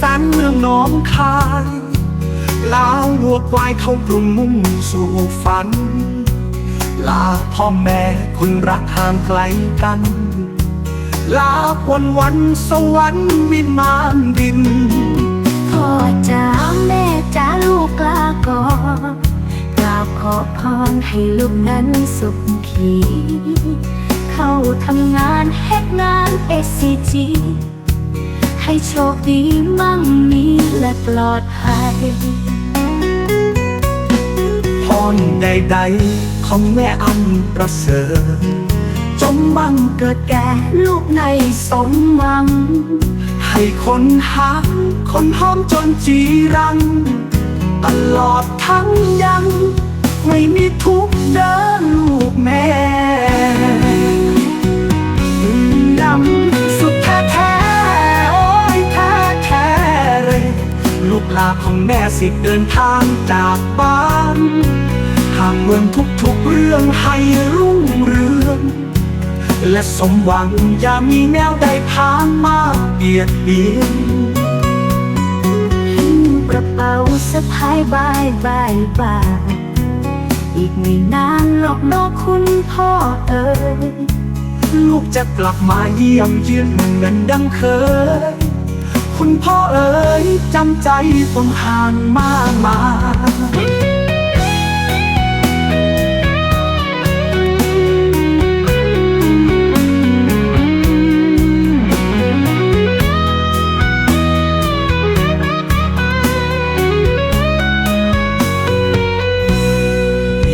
สานเมืองน้องคายลาวลวกวายเข้ากรุงมุ่งสู่ฝัน ลาพ่อแม่คนรักห่างไกลกัน ลาวันวันสวรรค์วิมานดิน พ่อจ๋าแม่จ๋าลูกลาก่อนกราบขอพรให้ลูกนั้นสุขขี เข้าทำงานเฮ็ดงาน SCG ให้โชคดีมั่งมีและปลอดภัยพรใดๆของแม่อันประเสริฐจงบังเกิดแก่ลูกในสมหวัง ให้คนหาคนหอมจนจีรัง ตลอดทั้งยัง ไม่มีทุกเดินลูกแม่ ลูกลาของแม่สิเดินทางจากบ้านห่างเมืองทุกๆเรื่องให้รุ่งเรืองและสมหวังอย่ามีแนวใดพานมาเบียดเบียนหิ้วกระเป๋าสะพายบายบายบายอีกไม่นานหรอกเนอกคุณพ่อเอ๋ยลูกจะกลับมาเยี่ยมเยือนเหมือนดังเคย คุณพ่อเอ๋ย จำใจต้องห่างมามา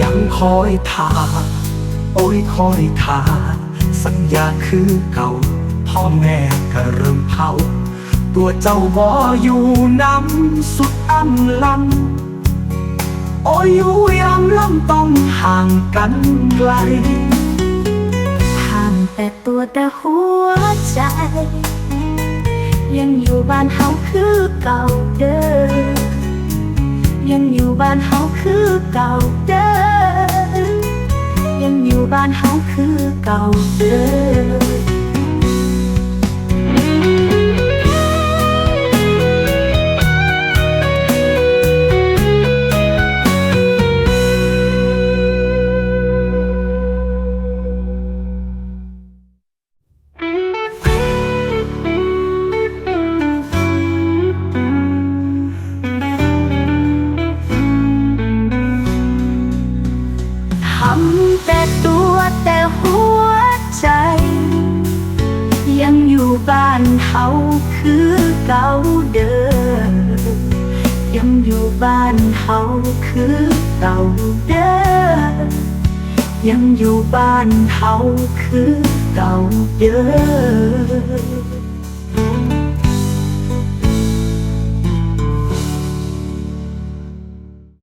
ยังคอยทาโอ้ยคอยทาสัญญาคือเก่า พ่อแม่ก็เริ่มเผา ตัวเจ้าบ่อยู่นำสุดอ้ำลำโอ้ยอยู่ยามลำต้องห่างกันไกล ห่างแต่ตัวแต่หัวใจ ยังอยู่บ้านเฮาคือเก่าเด้อยังอยู่บ้านเฮาคือเก่าเด้อยังอยู่บ้านเฮาคือเก่าเด้อำแต่ตัวแต่หัวใจ ยังอยู่บ้านเฮาคือเก่าเดิมยังอยู่บ้านเฮาคือเก่าเดิมยังอยู่บ้านเฮาคือเก่าเดิม